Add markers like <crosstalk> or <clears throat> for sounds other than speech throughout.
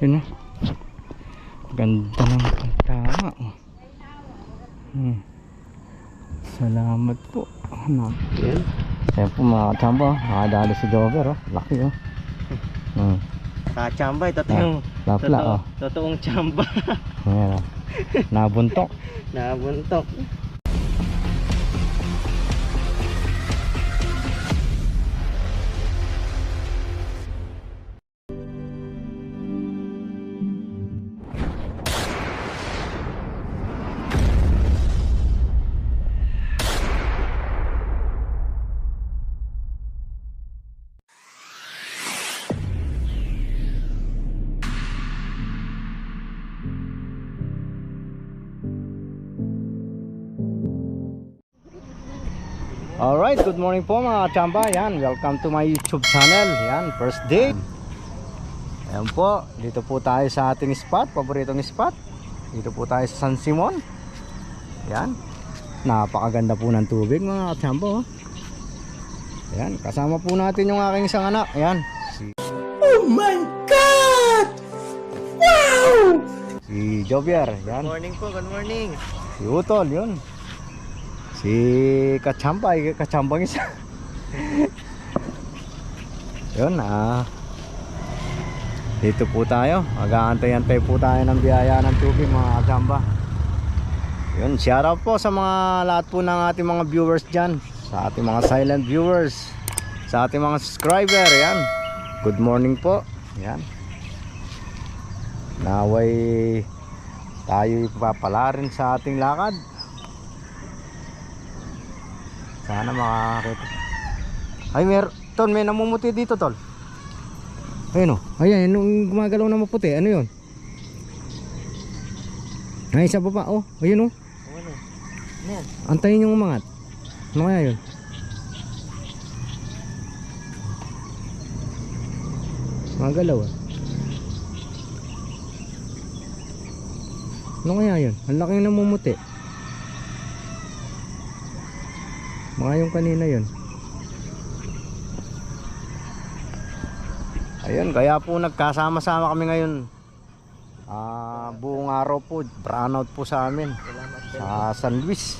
Yun o. Ganda ng tama. oh. Hmm. Salamat po. Ano? Yan. Ayan po mga kachamba. Nakadali si Jover. Oh. Laki oh. Hmm. Kachamba, ito Ah, yung Lapla totoo, oh. totoong chamba. Ayan oh. Nabuntok. <laughs> Nabuntok. Alright, good morning po mga kachamba. Yan, welcome to my YouTube channel. Yan, first day. Ayan po, dito po tayo sa ating spot, paboritong spot. Dito po tayo sa San Simon. Yan. Napakaganda po ng tubig mga kachamba. Oh. Ayan, kasama po natin yung aking isang anak. Ayan. Si, Oh my God! Wow! si Jovier. Yan. Good morning po, good morning. Si Utol, yun. Si Kachamba, Kachambang isa. <laughs> yun, ah. Dito po tayo. Mag-aantay-antay po tayo ng biyaya ng tubig mga Kachamba. Yun, shoutout po sa mga lahat po ng ating mga viewers dyan. Sa ating mga silent viewers. Sa ating mga subscriber, yan. Good morning po. Yan. Naway tayo ipapala rin sa ating lakad. Sana makakakita. Ay, mer Tol, may namumuti dito, Tol. Ayun o. Ayan, yung gumagalaw na maputi. Ano yun? Ay, isa pa pa. Oh, ayun o. Ano? Ano yan? Antayin yung umangat. Ano kaya yun? Magalaw ah. Ano kaya yun? Ang laking namumuti. Mga yung kanina yun. Ayun, kaya po nagkasama-sama kami ngayon. Ah, buong araw po, brownout po sa amin sa San Luis.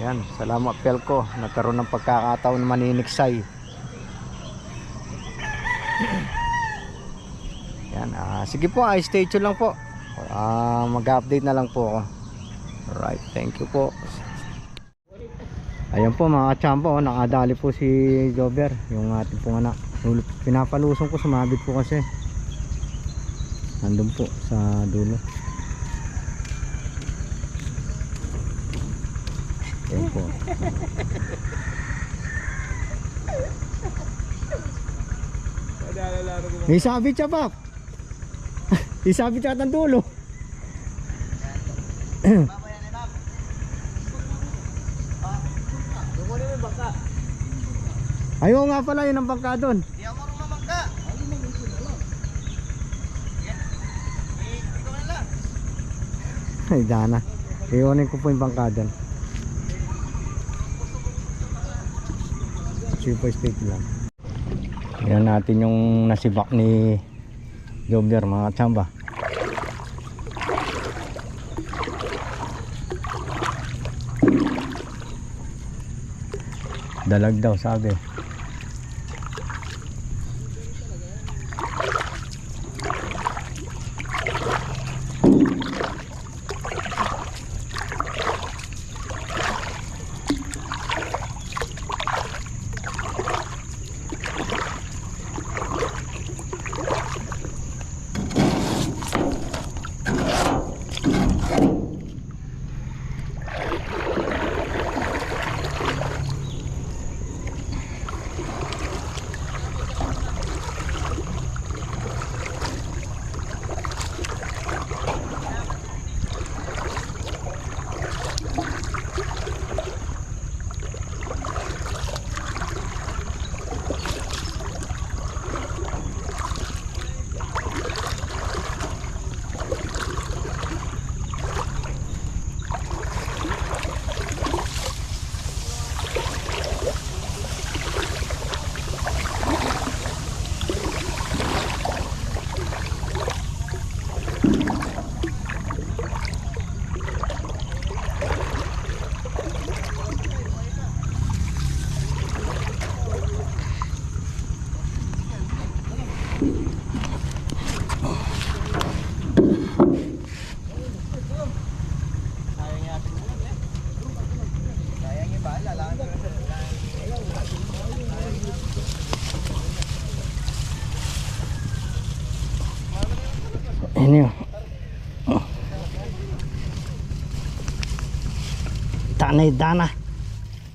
Yan, salamat Pelco. Nagkaroon ng pagkakataon na maniniksay. Yan, ah, sige po, ay stay tuned lang po. Ah, mag-update na lang po ako. Alright, thank you po. Ayan po mga kachampo, oh, nakadali po si Jover, yung ating pong anak. Pinapalusong ko, sumabit po kasi. Nandun po sa dulo. Ayan po. May sabit siya pa. Isabit <laughs> siya ng dulo. <clears throat> Ayaw nga pala yun ang bangka doon. Di ako marunong mamangka. Ay, dana. Iwanin ko po yung bangka doon. Super steak lang. Yan natin yung nasibak ni Jobler mga tsamba. Dalag daw sabi. Tanay dana.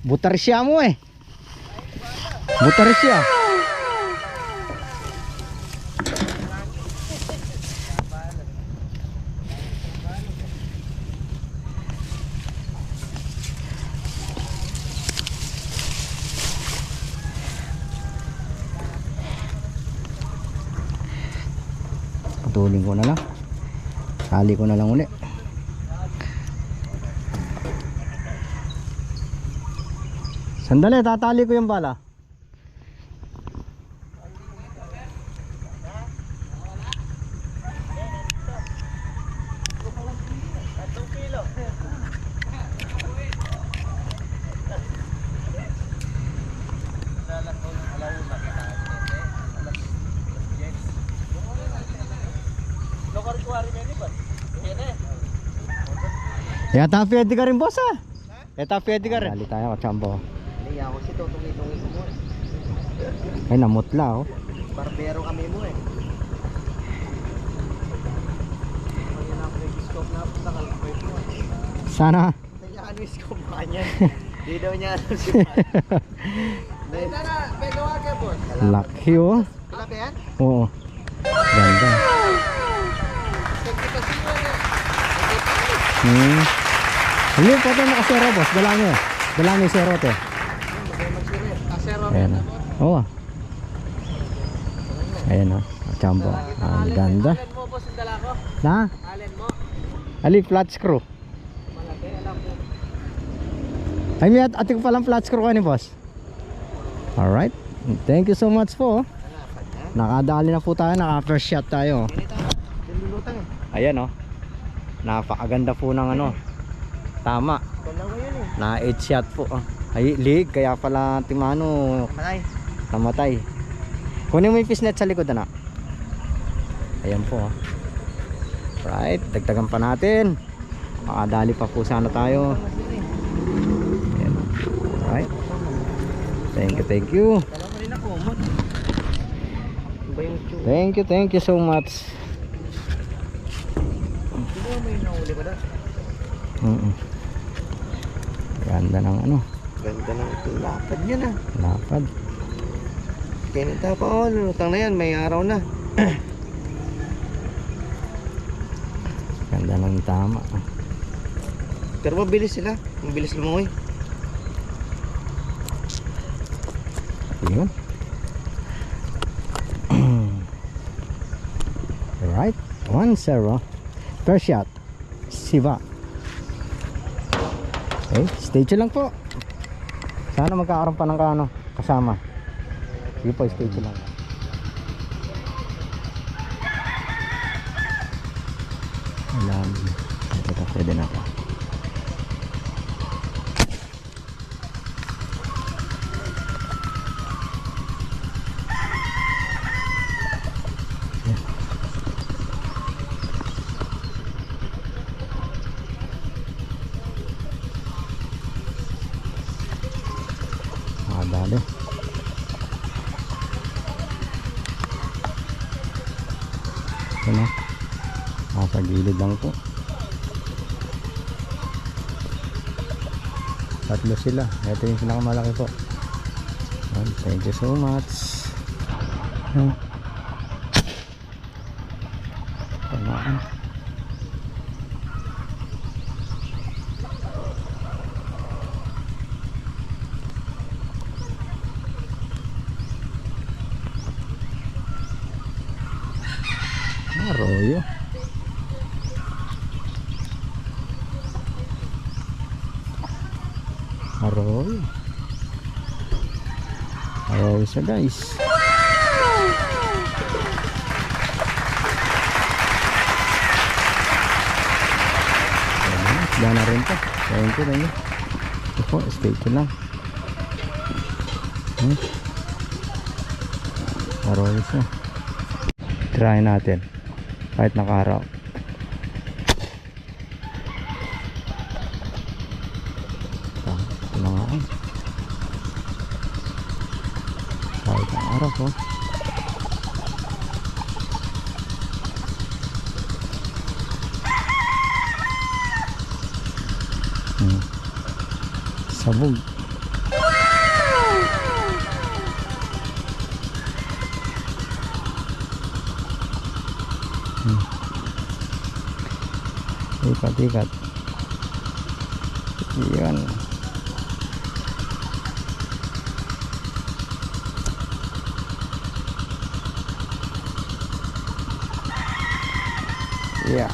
Butar siya mo eh. Butar siya. Putulin ko na lang. Sali ko na lang uli. Sandali, tatali ko yung bala. Yata pwede ka rin boss ah. Yata pwede ka rin. Dali tayo kachambo. Hindi ako si tutungi-tungi ko mo eh. Ay namutla oh. Barbero kami mo eh. Sana. Kaya ano pa niya? <laughs> Di daw niya alam si Pat. Dahil na, may gawa ka po. Lucky oh. Ba yan? Oo. Ganda. Eh. Hmm. Hindi po ito nakasero boss. Dala nyo. Dala nyo yung zero te. Ayan oh. Oo. Ayan oh. Kachambo. Ang ganda. Alin mo boss yung dala ko? Na? Ali flat screw. Ko. Ay may at ating palang flat screw ka ni boss. Alright. Thank you so much po. Nakadali na po tayo. Naka first shot tayo. Eh. Ayan oh. Napakaganda po ng ano. Tama. Na 8 shot po. oh. Ay, lig. Kaya pala timano Malay. namatay. Kunin mo yung fishnet sa likod na. Ayan po. oh. Right. Dagdagan pa natin. Makadali pa po sana tayo. Ayan. Right. Thank you, thank you. Thank you, thank you so much. Ba may nahuli ko na? Mm -mm. Ganda ng ano, Ganda ng lapad niya na. lapad. Kinita pa oh, lulutang na yan, may araw na. <clears throat> Ganda ng tama. Pero mabilis sila, mabilis lumangoy. Yun. <clears throat> Alright. 1-0. First shot. Siva. Okay. Stay tuned lang po. Sana magkakaroon pa ng kano, kasama. Sige po, stay tuned lang. Alam. Ito pwede na to. Makadali. Ito na. Nasa gilid lang po. Tatlo sila. Ito yung pinakamalaki po. Ayan, Thank you so much. Hmm. Tamaan. siya guys wow! Diyan na rin po. Diyan ko rin. Ito po, stay ko lang. Hmm. Araw. Try natin. Kahit nakaraw. Kahit ang araw po. Hmm. Sabog. Hmm. Ikat-ikat. Yan. Yeah.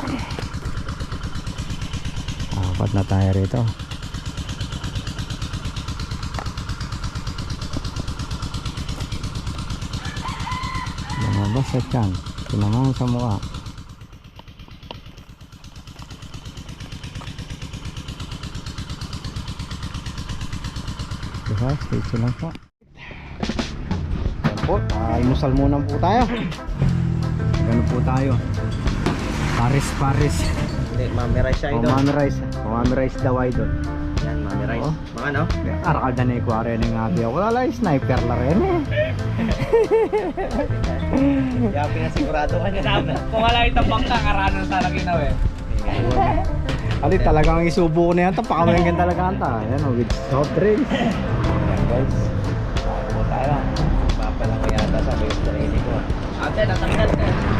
Apat na tayo rito. Lumabas sa tiyan. Tinamang sa mukha. Diba? Stay lang po. Yan po. Almusal muna po tayo. Ganun po tayo. Paris, Paris. Hindi, mami rice siya idol. Umami rice. Umami rice daw idol. Yan, mami rice. Oo. Mga ano? Arakal na ni Kuwari ng biya. Wala lang, sniper la rin eh. <laughs> Kaya pinasigurado ka niya. Kung wala itong bangka, karanan sa lagi na eh. Ali talagang isubo ko na yan. Tapakamingin talaga anta. Ayan o, with soft drinks. Ayan guys. Ako tayo. Papalang ko yata sa base training ko. Ate, natanggal ka.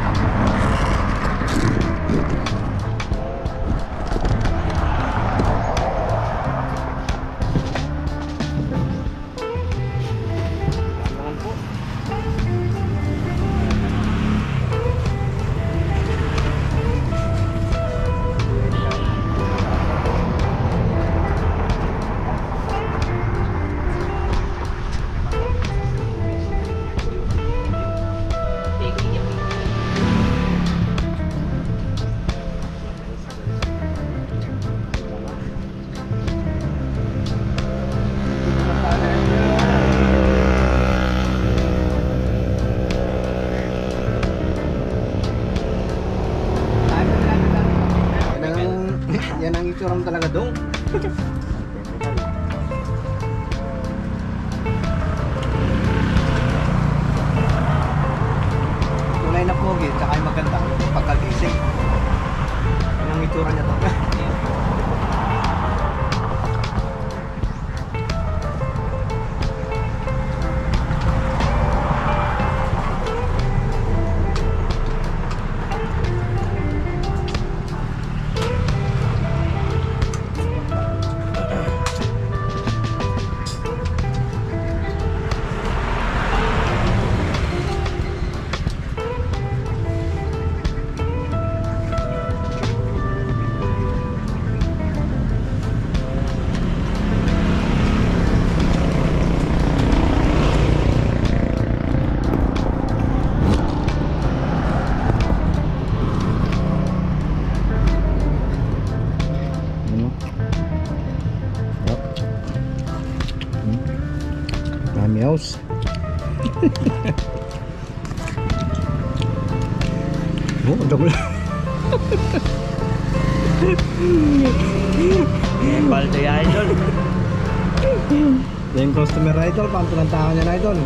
Yung customer na idol, pantulantakan niya na idol.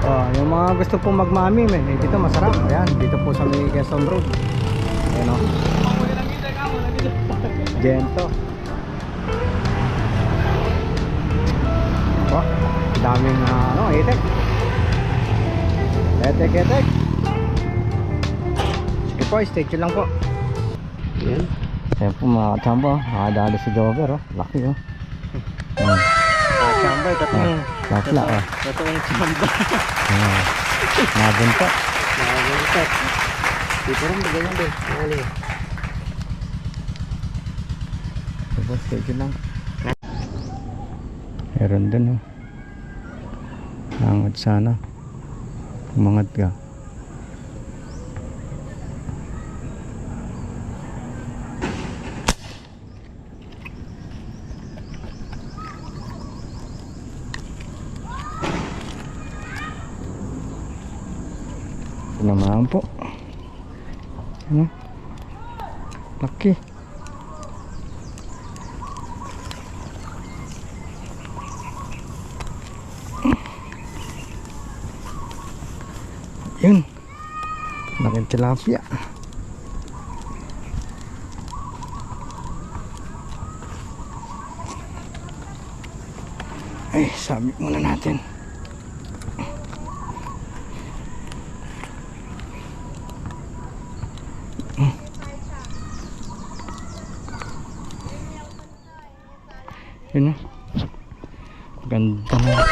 Oh, yung mga gusto pong magmami, eh, dito masarap. Ayan, dito po sa may Quezon Road. Ayan o. Gento. Oh, daming ah, ano, itek. Etek, etek. Sige po, stay tuned lang po. Yan. Ayan po mga kachamba, nakadali si Jover, oh. Laki, oh. Ayan. Ah, chamba, tatong. Lapla, oh. Tatong chamba. Ayan. Nabunta. Nakagalitat. Dito rin, ganyan din. Nakali. Diba, stay tuned lang. Meron dun, oh. Angat sana. Umangat ka. Naman po. Ano? Laki. Yun. Laking tilapia. Ay, sabi muna natin. Yun na. Ganda na.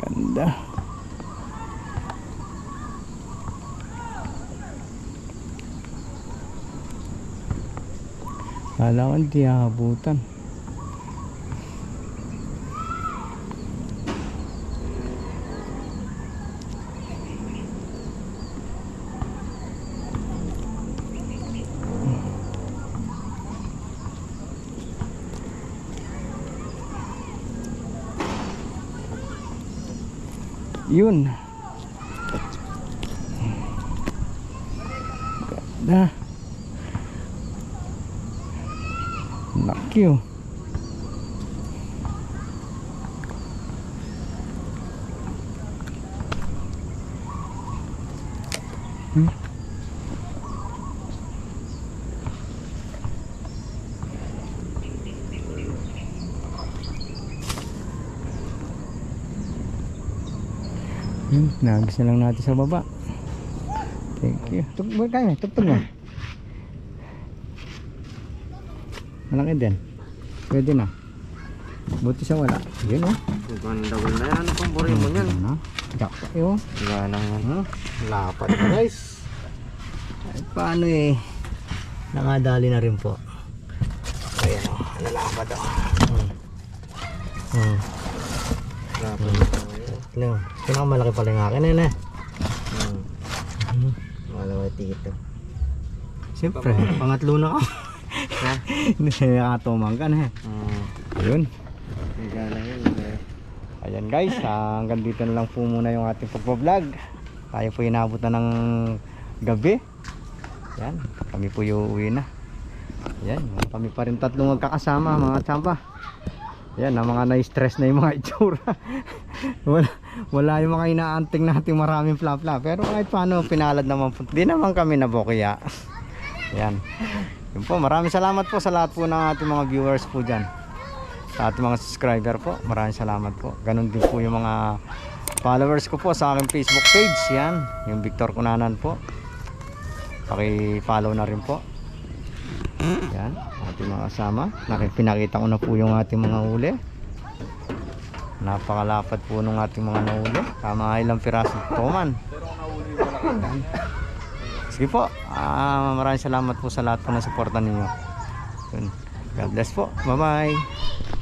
Ganda. Kala ko hindi aabutan. Yun. Ganda. Laki oh. Hmm, nagis na lang natin sa baba. Thank you. Tugtog kaya, tugtog mo. Malaki din. Pwede na. Buti sa wala. Yun oh. Ganda ganda yan. Ano pang buri mo yan? Ano? Jakpa yun. Wala nang Ano? Lapat na guys. Ay, paano eh. Nakadali na rin po. Ayan o. Ano lapat o. Hmm. Hmm. Ano? Pinakamalaki pala yung akin eh. Hmm. Wala ko tito. Siyempre, pangatlo na ako. Ha? Hindi siya nakatumang ka na eh. Hmm. Ayun. Yun. Ayan guys, ah, hanggang dito na lang po muna yung ating pagpa-vlog. Tayo po inabot na ng gabi. Yan, kami po yung uwi na. Yan, kami pa rin tatlong magkakasama mga tsamba. Yan, ang mga na-stress na yung mga itsura. <laughs> wala, wala yung mga inaanting natin maraming flap-flap. Pero kahit paano, pinalad naman po. Di naman kami nabokya. <laughs> Yan. Yun po, maraming salamat po sa lahat po ng ating mga viewers po dyan sa ating mga subscriber po. Maraming salamat po. Ganon din po yung mga followers ko po sa aking Facebook page. Yan, yung Victor Kunanan po. Paki-follow na rin po. Yan, ating mga kasama. Nakipinakita ko na po yung ating mga huli. Napakalapat po nung ating mga nahuli. Tama ilang piraso po man. Sige po. Ah, maraming salamat po sa lahat po ng suporta ninyo. God bless po. Bye-bye.